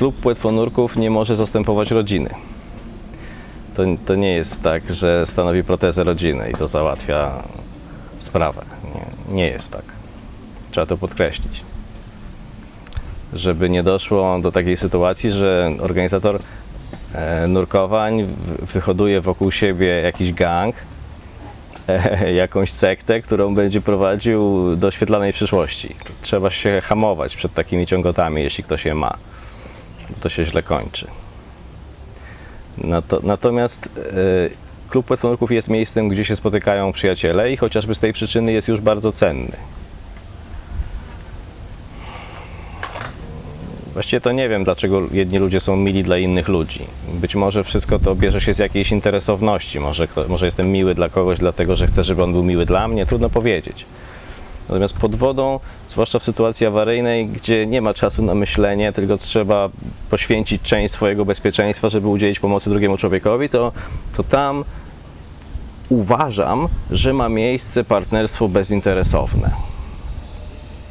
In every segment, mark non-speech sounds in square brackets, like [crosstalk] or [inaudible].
klub płetwonurków nie może zastępować rodziny. To, to nie jest tak, że stanowi protezę rodziny i to załatwia sprawę. Nie, nie jest tak. Trzeba to podkreślić. Żeby nie doszło do takiej sytuacji, że organizator e, nurkowań wyhoduje wokół siebie jakiś gang, e, [laughs] jakąś sektę, którą będzie prowadził do świetlanej przyszłości. Trzeba się hamować przed takimi ciągotami, jeśli ktoś je ma. To się źle kończy. Nato, natomiast e, klub płetwonurków jest miejscem, gdzie się spotykają przyjaciele i chociażby z tej przyczyny jest już bardzo cenny. Właściwie to nie wiem, dlaczego jedni ludzie są mili dla innych ludzi. Być może wszystko to bierze się z jakiejś interesowności. Może, może jestem miły dla kogoś, dlatego że chcę, żeby on był miły dla mnie. Trudno powiedzieć. Natomiast pod wodą, zwłaszcza w sytuacji awaryjnej, gdzie nie ma czasu na myślenie, tylko trzeba poświęcić część swojego bezpieczeństwa, żeby udzielić pomocy drugiemu człowiekowi, to, to tam uważam, że ma miejsce partnerstwo bezinteresowne.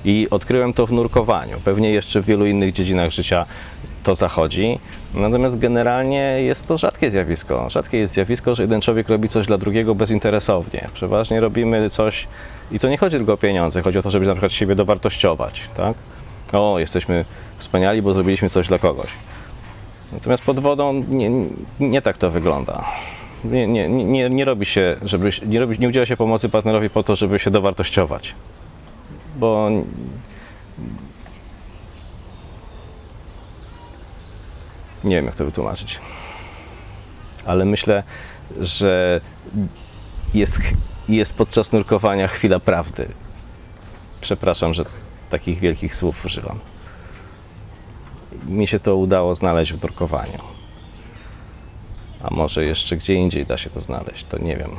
I odkryłem to w nurkowaniu. Pewnie jeszcze w wielu innych dziedzinach życia to zachodzi. Natomiast generalnie jest to rzadkie zjawisko. Rzadkie jest zjawisko, że jeden człowiek robi coś dla drugiego bezinteresownie. Przeważnie robimy coś, i to nie chodzi tylko o pieniądze, chodzi o to, żeby na przykład siebie dowartościować. Tak? O, jesteśmy wspaniali, bo zrobiliśmy coś dla kogoś. Natomiast pod wodą nie, nie tak to wygląda. Nie, nie, nie, nie robi się, żeby, nie, robi, nie udziela się pomocy partnerowi po to, żeby się dowartościować bo nie wiem, jak to wytłumaczyć. Ale myślę, że jest, jest podczas nurkowania chwila prawdy. Przepraszam, że takich wielkich słów używam. Mi się to udało znaleźć w nurkowaniu. A może jeszcze gdzie indziej da się to znaleźć, to nie wiem.